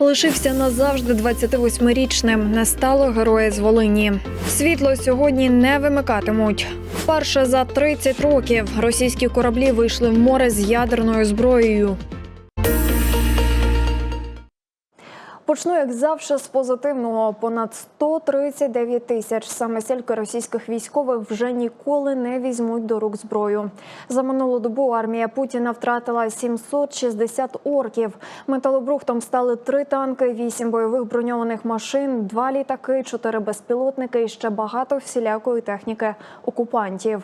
Лишився назавжди 28-річним. Не стало героя з Волині. Світло сьогодні не вимикатимуть. Вперше за 30 років російські кораблі вийшли в море з ядерною зброєю. Почну, як завжди, з позитивного. Понад 139 тисяч саме стільки російських військових вже ніколи не візьмуть до рук зброю. За минулу добу армія Путіна втратила 760 орків. Металобрухтом стали три танки, вісім бойових броньованих машин, два літаки, чотири безпілотники і ще багато всілякої техніки окупантів.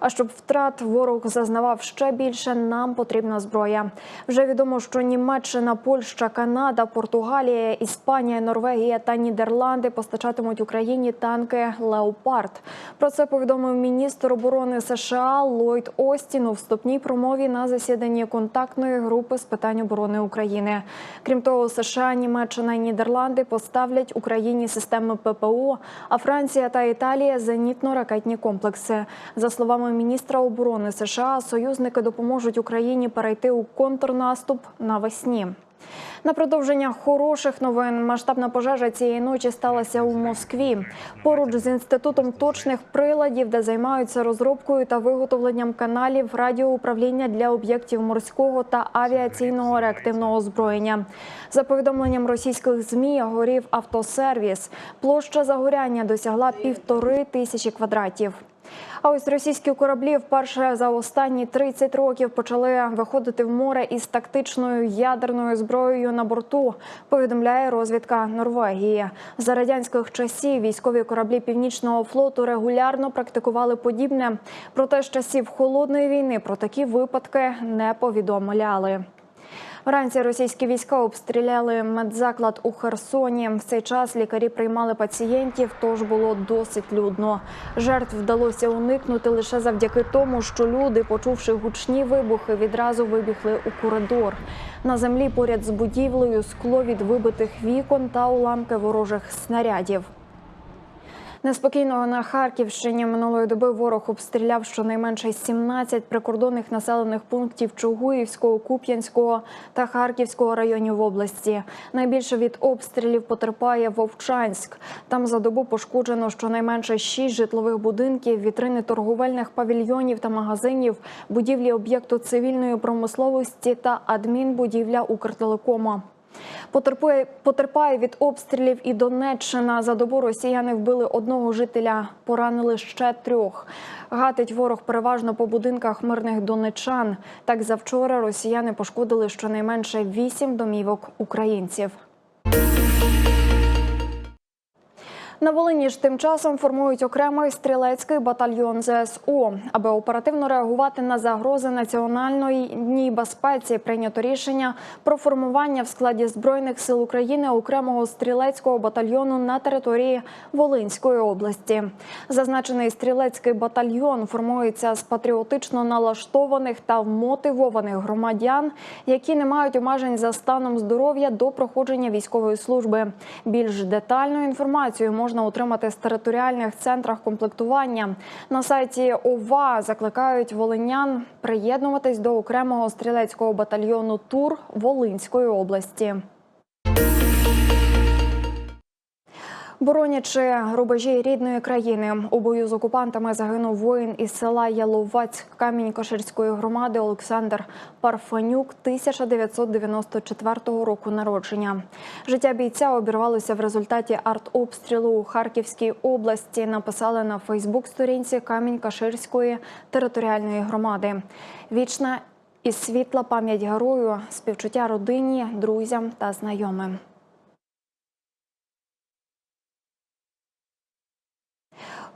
А щоб втрат ворог зазнавав ще більше, нам потрібна зброя. Вже відомо, що Німеччина, Польща, Канада, Португалія. Іспанія, Норвегія та Нідерланди постачатимуть Україні танки Леопард. Про це повідомив міністр оборони США Ллойд Остін у вступній промові на засіданні контактної групи з питань оборони України. Крім того, США, Німеччина і Нідерланди поставлять Україні системи ППО, а Франція та Італія зенітно-ракетні комплекси. За словами міністра оборони США, союзники допоможуть Україні перейти у контрнаступ навесні. На продовження хороших новин масштабна пожежа цієї ночі сталася у Москві. Поруч з інститутом точних приладів, де займаються розробкою та виготовленням каналів радіоуправління для об'єктів морського та авіаційного реактивного озброєння. За повідомленням російських змі горів автосервіс. Площа загоряння досягла півтори тисячі квадратів. А ось російські кораблі вперше за останні 30 років почали виходити в море із тактичною ядерною зброєю на борту. Повідомляє розвідка Норвегії. За радянських часів військові кораблі північного флоту регулярно практикували подібне. Проте з часів холодної війни про такі випадки не повідомляли. Вранці російські війська обстріляли медзаклад у Херсоні. В цей час лікарі приймали пацієнтів, тож було досить людно. Жертв вдалося уникнути лише завдяки тому, що люди, почувши гучні вибухи, відразу вибігли у коридор. На землі поряд з будівлею скло від вибитих вікон та уламки ворожих снарядів. Неспокійного на Харківщині минулої доби ворог обстріляв щонайменше 17 прикордонних населених пунктів Чугуївського, Куп'янського та Харківського районів області. Найбільше від обстрілів потерпає Вовчанськ. Там за добу пошкоджено щонайменше 6 житлових будинків, вітрини торговельних павільйонів та магазинів, будівлі об'єкту цивільної промисловості та адмінбудівля Укртелекома. Потерпує потерпає від обстрілів і Донеччина. За добу росіяни вбили одного жителя, поранили ще трьох. Гатить ворог переважно по будинках мирних донечан. Так завчора росіяни пошкодили щонайменше вісім домівок українців. На Волині ж тим часом формують окремий стрілецький батальйон ЗСУ. Аби оперативно реагувати на загрози національної безпеці, прийнято рішення про формування в складі збройних сил України окремого стрілецького батальйону на території Волинської області. Зазначений стрілецький батальйон формується з патріотично налаштованих та вмотивованих громадян, які не мають обмежень за станом здоров'я до проходження військової служби. Більш детальну інформацію можна отримати з територіальних центрах комплектування. На сайті ОВА закликають волинян приєднуватись до окремого стрілецького батальйону ТУР Волинської області. Боронячи рубежі рідної країни, у бою з окупантами загинув воїн із села Яловаць Камінь-Каширської громади Олександр Парфанюк 1994 року народження. Життя бійця обірвалося в результаті артобстрілу у Харківській області. Написали на Фейсбук-сторінці Камінь-Каширської територіальної громади. Вічна і світла пам'ять герою, співчуття родині, друзям та знайомим.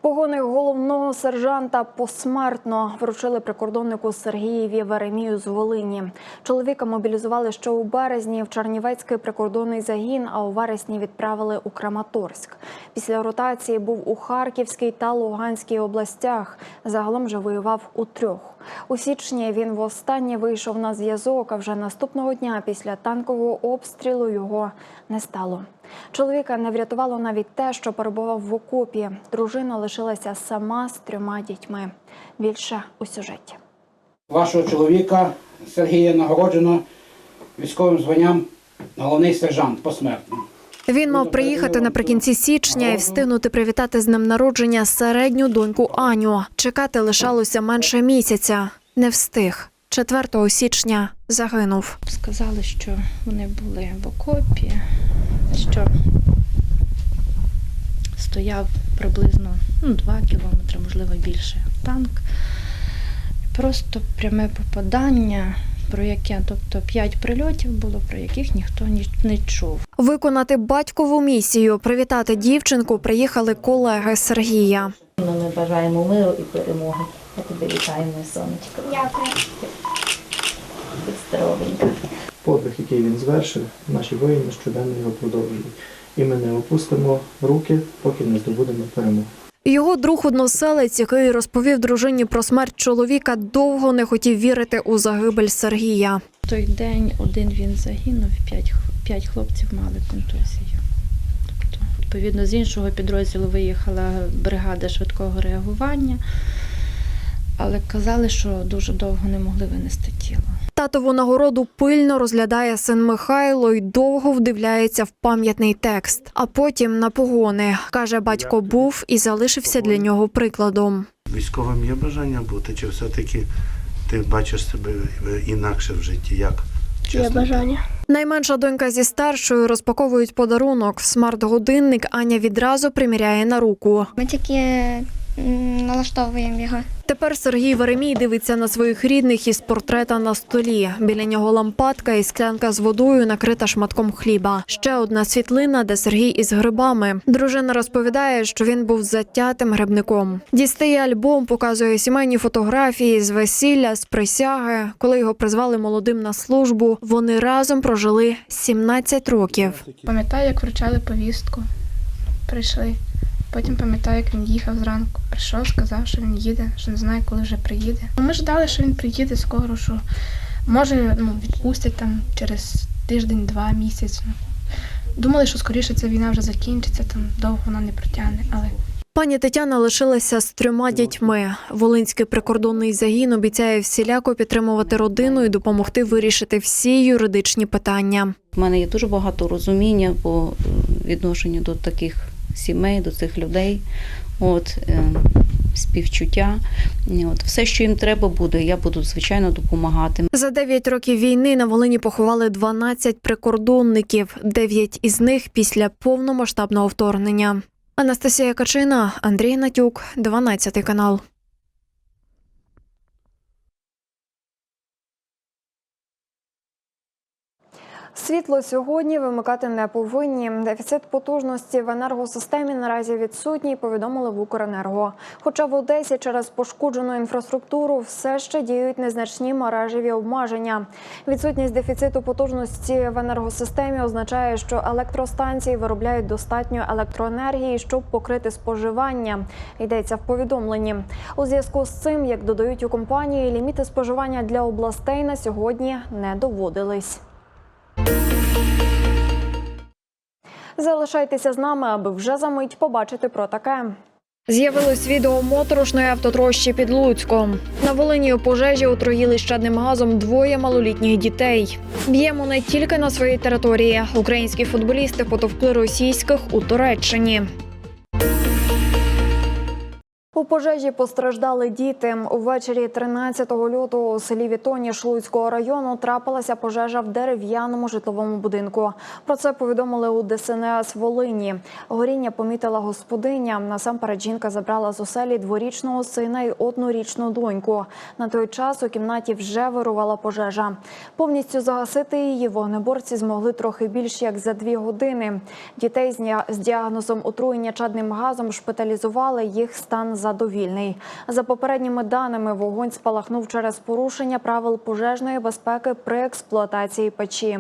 Погони головного сержанта посмертно вручили прикордоннику Сергієві Веремію з Волині. Чоловіка мобілізували ще у березні в Чернівецький прикордонний загін, а у вересні відправили у Краматорськ. Після ротації був у Харківській та Луганській областях. Загалом же воював у трьох. У січні він востаннє вийшов на зв'язок. А вже наступного дня після танкового обстрілу його не стало. Чоловіка не врятувало навіть те, що перебував в окопі. Дружина лишилася сама з трьома дітьми. Більше у сюжеті. Вашого чоловіка Сергія нагороджено військовим званням головний сержант посмертно. Він мав приїхати наприкінці січня і встигнути привітати з днем народження середню доньку Аню. Чекати лишалося менше місяця. Не встиг. 4 січня загинув. Сказали, що вони були в окопі, що стояв приблизно ну, 2 кілометри, можливо, більше танк. Просто пряме попадання, про яке, тобто 5 прильотів було, про яких ніхто ні- не чув. Виконати батькову місію, привітати дівчинку приїхали колеги Сергія. Ну, Ми бажаємо миру і перемоги. Я тебе вітаю, моє сонечко. Дякую. Будь здоровенька. Подвиг, який він звершив, наші воїни щоденно його продовжують. І ми не опустимо руки, поки не здобудемо перемогу. Його друг односелець, який розповів дружині про смерть чоловіка, довго не хотів вірити у загибель Сергія. В той день один він загинув, 5, 5 хлопців мали контузію. Тобто, відповідно, з іншого підрозділу виїхала бригада швидкого реагування, але казали, що дуже довго не могли винести тіло. Татову нагороду пильно розглядає син Михайло й довго вдивляється в пам'ятний текст. А потім на погони каже, батько був і залишився для нього прикладом. Військовим є бажання бути, чи все-таки ти бачиш себе інакше в житті? Як? Є бажання. Найменша донька зі старшою розпаковують подарунок. Смарт-годинник Аня відразу приміряє на руку. Ми тільки налаштовуємо його. Тепер Сергій Веремій дивиться на своїх рідних із портрета на столі. Біля нього лампадка і склянка з водою накрита шматком хліба. Ще одна світлина, де Сергій із грибами. Дружина розповідає, що він був затятим грибником. Дістає альбом, показує сімейні фотографії з весілля, з присяги. Коли його призвали молодим на службу, вони разом прожили 17 років. Пам'ятаю, як вручали повістку. Прийшли. Потім пам'ятаю, як він їхав зранку. Прийшов, сказав, що він їде, що не знає, коли вже приїде. Ну, Ми ждали, що він приїде скоро, що може ну, відпустять там через тиждень-два місяць. Ну, Думали, що скоріше ця війна вже закінчиться, там довго вона не протягне, але Пані Тетяна лишилася з трьома дітьми. Волинський прикордонний загін обіцяє всіляко підтримувати родину і допомогти вирішити всі юридичні питання. У мене є дуже багато розуміння по відношенню до таких сімей, до цих людей. От, е, співчуття. От, все, що їм треба буде, я буду, звичайно, допомагати. За 9 років війни на Волині поховали 12 прикордонників, 9 із них після повномасштабного вторгнення. Анастасія Качина, Андрій Натюк, 12 канал. Світло сьогодні вимикати не повинні. Дефіцит потужності в енергосистемі наразі відсутній, повідомили в Укренерго. Хоча в Одесі через пошкоджену інфраструктуру все ще діють незначні мережеві обмеження. Відсутність дефіциту потужності в енергосистемі означає, що електростанції виробляють достатньо електроенергії, щоб покрити споживання. Йдеться в повідомленні. У зв'язку з цим, як додають у компанії, ліміти споживання для областей на сьогодні не доводились. Залишайтеся з нами, аби вже за мить побачити про таке. З'явилось відео моторошної автотрощі під Луцьком. На Волині у пожежі отруїли щадним газом двоє малолітніх дітей. Б'ємо не тільки на своїй території. Українські футболісти потовкли російських у Туреччині. У пожежі постраждали діти. Увечері 13 лютого у селі Вітоніш Луцького району трапилася пожежа в дерев'яному житловому будинку. Про це повідомили у ДСНС Волині. Горіння помітила господиня. Насамперед жінка забрала з оселі дворічного сина і однорічну доньку. На той час у кімнаті вже вирувала пожежа. Повністю загасити її вогнеборці змогли трохи більш як за дві години. Дітей з діагнозом отруєння чадним газом шпиталізували. Їх стан задовільний. За попередніми даними, вогонь спалахнув через порушення правил пожежної безпеки при експлуатації печі.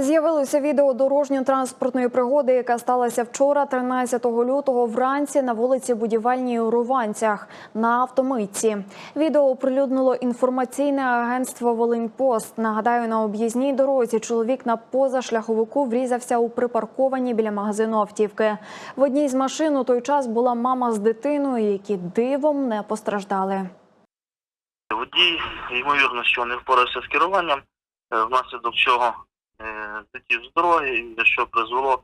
З'явилося відео дорожньо-транспортної пригоди, яка сталася вчора, 13 лютого, вранці на вулиці Будівельній у Руванцях на автомитці. Відео оприлюднило інформаційне агентство Волиньпост. Нагадаю, на об'їзній дорозі чоловік на позашляховику врізався у припарковані біля магазину автівки. В одній з машин у той час була мама з дитиною, які дивом не постраждали. Водій, ймовірно, що не впорався з керуванням, е, внаслідок чого злетів з дороги, що призвело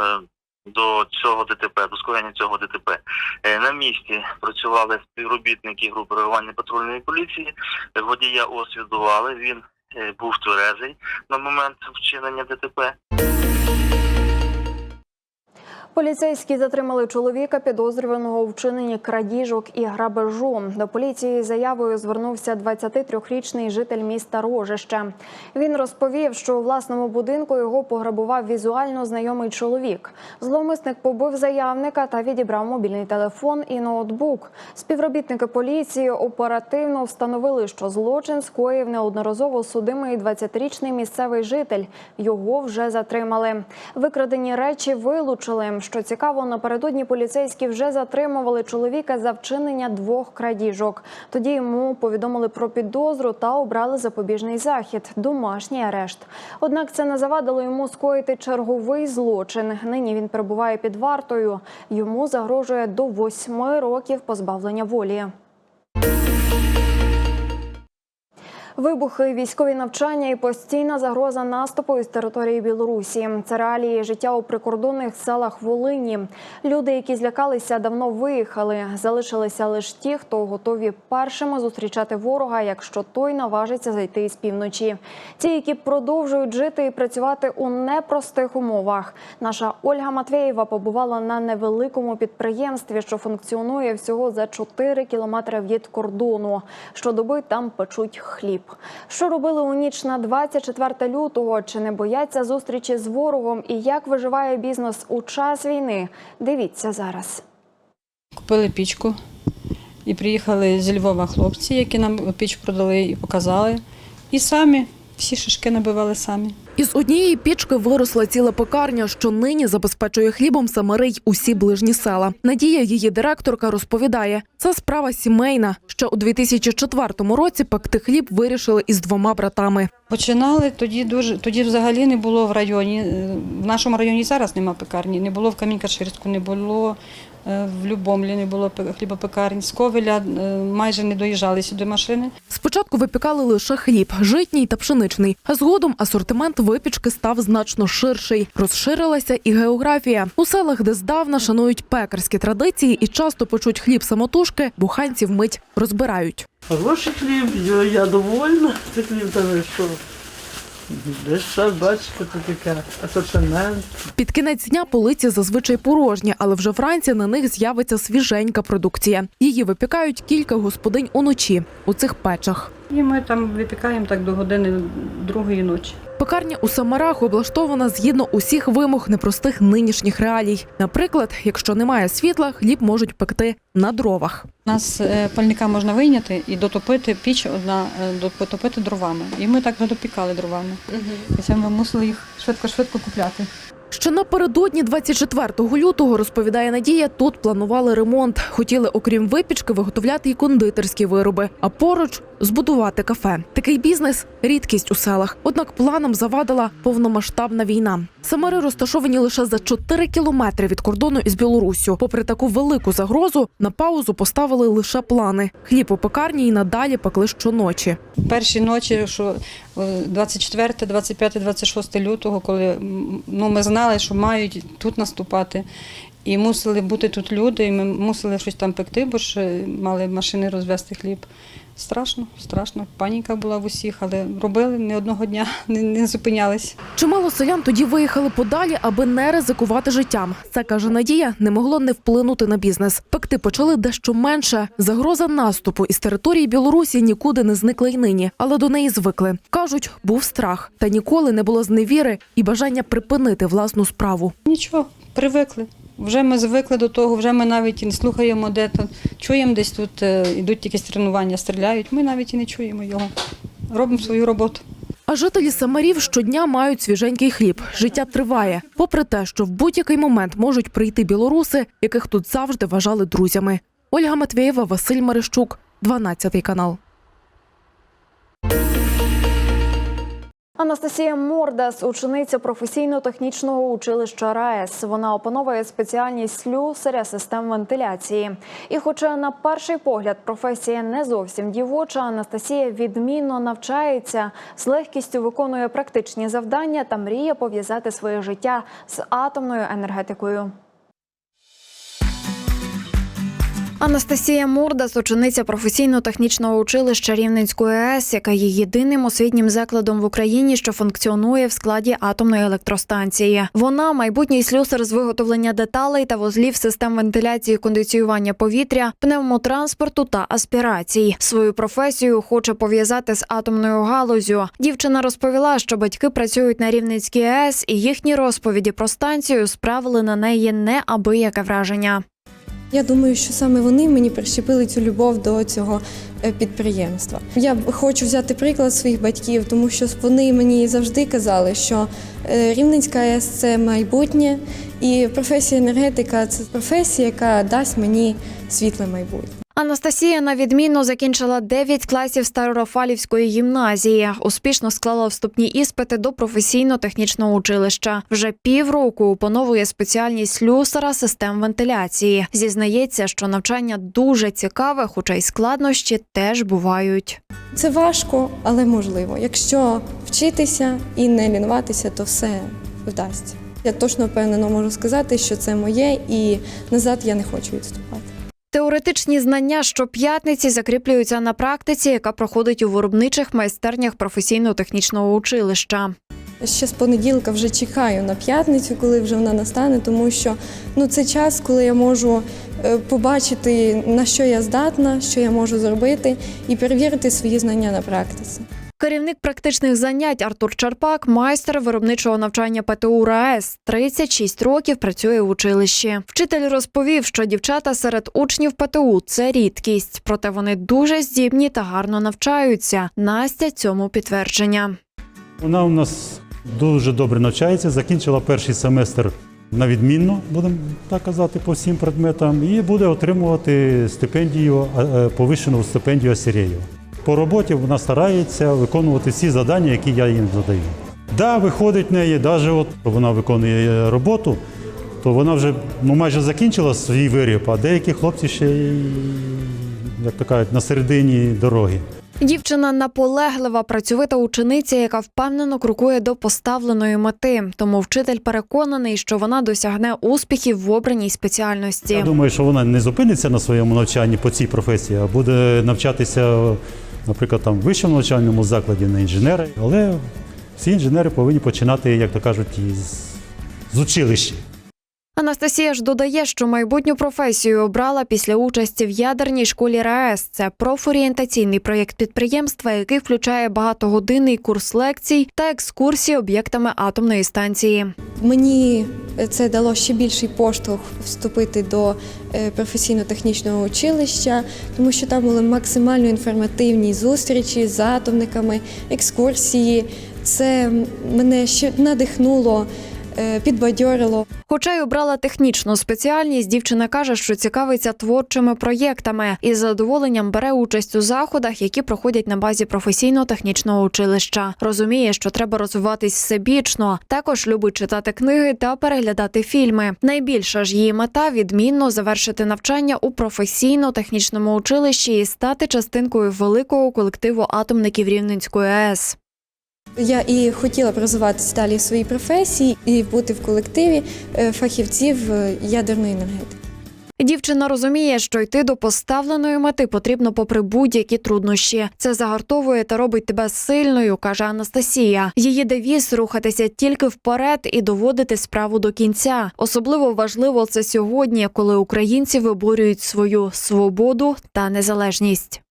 е, до цього ДТП, до скоєння цього ДТП. Е, На місці працювали співробітники групи реагування патрульної поліції. Водія освідували, він е, був тверезий на момент вчинення ДТП. Поліцейські затримали чоловіка, підозрюваного у вчиненні крадіжок і грабежу. До поліції заявою звернувся 23-річний житель міста Рожище. Він розповів, що у власному будинку його пограбував візуально знайомий чоловік. Зловмисник побив заявника та відібрав мобільний телефон і ноутбук. Співробітники поліції оперативно встановили, що злочин скоїв неодноразово судимий 20-річний місцевий житель. Його вже затримали. Викрадені речі вилучили. Що цікаво, напередодні поліцейські вже затримували чоловіка за вчинення двох крадіжок. Тоді йому повідомили про підозру та обрали запобіжний захід домашній арешт. Однак це не завадило йому скоїти черговий злочин. Нині він перебуває під вартою. Йому загрожує до восьми років позбавлення волі. Вибухи, військові навчання і постійна загроза наступу із території Білорусі. Це реалії життя у прикордонних селах Волині. Люди, які злякалися, давно виїхали. Залишилися лише ті, хто готові першими зустрічати ворога, якщо той наважиться зайти із півночі. Ті, які продовжують жити і працювати у непростих умовах. Наша Ольга Матвєєва побувала на невеликому підприємстві, що функціонує всього за 4 кілометри від кордону. Щодоби там печуть хліб. Що робили у ніч на 24 лютого? Чи не бояться зустрічі з ворогом? І як виживає бізнес у час війни? Дивіться зараз. Купили пічку і приїхали зі Львова хлопці, які нам піч продали і показали. І самі всі шишки набивали самі. Із однієї пічки виросла ціла пекарня, що нині забезпечує хлібом самарий усі ближні села. Надія, її директорка, розповідає, це справа сімейна. Ще у 2004 році пекти хліб вирішили із двома братами. Починали тоді дуже тоді взагалі не було в районі. е, В нашому районі зараз нема пекарні. Не було в Камінка-Ширську, не було в Любомлі, не було пе- хлібопекарні. З Ковеля е, майже не доїжджали сюди машини. Спочатку випікали лише хліб, житній та пшеничний, а згодом асортимент випічки став значно ширший. Розширилася і географія. У селах, де здавна шанують пекарські традиції і часто печуть хліб самотужки, буханці вмить розбирають. Хороший хліб, я, я довольна. Це хліб там що. Десь ще бачите, це таке асортимент. Під кінець дня полиці зазвичай порожні, але вже вранці на них з'явиться свіженька продукція. Її випікають кілька господинь уночі у цих печах. І ми там випікаємо так до години другої ночі. Пекарня у Самарах облаштована згідно усіх вимог непростих нинішніх реалій. Наприклад, якщо немає світла, хліб можуть пекти на дровах. У нас е, пальника можна вийняти і дотопити піч одна, е, дотопити дровами. І ми так дотопікали дровами. І це ми мусили їх швидко-швидко купляти. Ще напередодні 24 лютого, розповідає Надія, тут планували ремонт. Хотіли, окрім випічки, виготовляти й кондитерські вироби, а поруч збудувати кафе. Такий бізнес рідкість у селах. Однак планам завадила повномасштабна війна. Самари розташовані лише за 4 кілометри від кордону із Білоруссю. Попри таку велику загрозу, на паузу поставили лише плани. Хліб у пекарні і надалі пекли щоночі. Перші ночі, що 24, 25, 26 лютого, коли ну, ми знали, що мають тут наступати. І мусили бути тут люди, і ми мусили щось там пекти, бо ж е, мали машини розвести хліб. Страшно, страшно. Паніка була в усіх, але робили не одного дня, не, не зупинялись. Чимало селян тоді виїхали подалі, аби не ризикувати життям. Це каже Надія, не могло не вплинути на бізнес. Пекти почали дещо менше. Загроза наступу із території Білорусі нікуди не зникла й нині, але до неї звикли. кажуть, був страх, та ніколи не було зневіри і бажання припинити власну справу. Нічого, привикли. Вже ми звикли до того, вже ми навіть не слухаємо, де то чуємо десь тут е, ідуть якісь тренування, стріляють. Ми навіть і не чуємо його. Робимо свою роботу. А жителі Самарів щодня мають свіженький хліб. Життя триває, попри те, що в будь-який момент можуть прийти білоруси, яких тут завжди вважали друзями. Ольга Матвєєва, Василь Марищук, 12 канал. Анастасія Мордас, учениця професійно-технічного училища РаЕС. Вона опановує спеціальність слюсаря систем вентиляції. І, хоча на перший погляд професія не зовсім дівоча, Анастасія відмінно навчається, з легкістю виконує практичні завдання та мріє пов'язати своє життя з атомною енергетикою. Анастасія Мордас, учениця професійно-технічного училища Рівненської АЕС, яка є єдиним освітнім закладом в Україні, що функціонує в складі атомної електростанції. Вона майбутній слюсар з виготовлення деталей та вузлів систем вентиляції, кондиціювання повітря, пневмотранспорту та аспірацій. Свою професію хоче пов'язати з атомною галузю. Дівчина розповіла, що батьки працюють на Рівненській АЕС, і їхні розповіді про станцію справили на неї неабияке враження. Я думаю, що саме вони мені прищепили цю любов до цього е, підприємства. Я хочу взяти приклад своїх батьків, тому що вони мені завжди казали, що е, Рівненська АЕС це майбутнє, і професія енергетика це професія, яка дасть мені світле майбутнє. Анастасія на відмінно закінчила 9 класів Старорафалівської гімназії. Успішно склала вступні іспити до професійно-технічного училища. Вже півроку опановує спеціальність слюсара систем вентиляції. Зізнається, що навчання дуже цікаве, хоча й складнощі теж бувають. Це важко, але можливо. Якщо вчитися і не лінуватися, то все вдасться. Я точно впевнено можу сказати, що це моє, і назад я не хочу відступати. Теоретичні знання щоп'ятниці закріплюються на практиці, яка проходить у виробничих майстернях професійно-технічного училища. Ще з понеділка вже чекаю на п'ятницю, коли вже вона настане, тому що ну це час, коли я можу е, побачити на що я здатна, що я можу зробити, і перевірити свої знання на практиці. Керівник практичних занять Артур Чарпак, майстер виробничого навчання ПТУ РаЕС. 36 років працює в училищі. Вчитель розповів, що дівчата серед учнів ПТУ це рідкість, проте вони дуже здібні та гарно навчаються. Настя цьому підтвердження. Вона у нас дуже добре навчається, закінчила перший семестр на відмінно, будемо так казати, по всім предметам, і буде отримувати стипендію, е, повищену стипендію Асірєєва. По роботі вона старається виконувати всі завдання, які я їм задаю. Да, виходить в неї, навіть от вона виконує роботу, то вона вже ну, майже закінчила свій виріб, а деякі хлопці ще як то кажуть, на середині дороги. Дівчина наполеглива працьовита учениця, яка впевнено крокує до поставленої мети. Тому вчитель переконаний, що вона досягне успіхів в обраній спеціальності. Я думаю, що вона не зупиниться на своєму навчанні по цій професії, а буде навчатися, наприклад, там в вищому навчальному закладі на інженери, Але всі інженери повинні починати, як то кажуть, із з училища. Анастасія ж додає, що майбутню професію обрала після участі в ядерній школі РаЕС. Це профорієнтаційний проєкт підприємства, який включає багатогодинний курс лекцій та екскурсії об'єктами атомної станції. Мені це дало ще більший поштовх вступити до е, професійно-технічного училища, тому що там були максимально інформативні зустрічі з атомниками, екскурсії. Це мене ще надихнуло, е, підбадьорило. Хоча й обрала технічну спеціальність, дівчина каже, що цікавиться творчими проєктами і з задоволенням бере участь у заходах, які проходять на базі професійно-технічного училища. Розуміє, що треба розвиватись всебічно. Також любить читати книги та переглядати фільми. Найбільша ж її мета відмінно завершити навчання у професійно-технічному училищі і стати частинкою великого колективу атомників Рівненської АЕС. Я і хотіла б розвиватися далі в своїй професії і бути в колективі е, фахівців е, ядерної енергетики. Дівчина розуміє, що йти до поставленої мети потрібно попри будь-які труднощі. Це загартовує та робить тебе сильною, каже Анастасія. Її девіз рухатися тільки вперед і доводити справу до кінця. Особливо важливо це сьогодні, коли українці виборюють свою свободу та незалежність.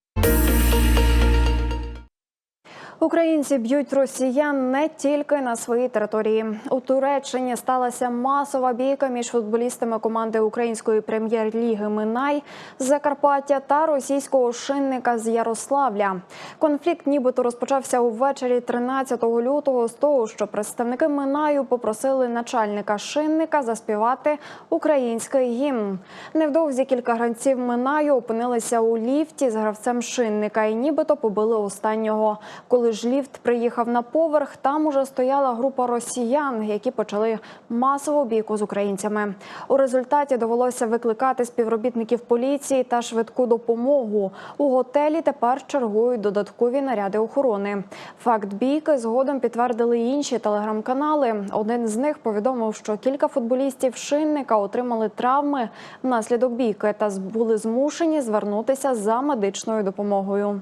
Українці б'ють росіян не тільки на своїй території. У Туреччині сталася масова бійка між футболістами команди української прем'єр-ліги Минай з Закарпаття та російського шинника з Ярославля. Конфлікт, нібито розпочався увечері 13 лютого з того, що представники Минаю попросили начальника шинника заспівати український гімн. Невдовзі кілька гравців Минаю опинилися у ліфті з гравцем шинника і нібито побили останнього. Коли ж ліфт приїхав на поверх, там уже стояла група росіян, які почали масову бійку з українцями. У результаті довелося викликати співробітників поліції та швидку допомогу. У готелі тепер чергують додаткові наряди охорони. Факт бійки згодом підтвердили інші телеграм-канали. Один з них повідомив, що кілька футболістів шинника отримали травми внаслідок бійки та були змушені звернутися за медичною допомогою.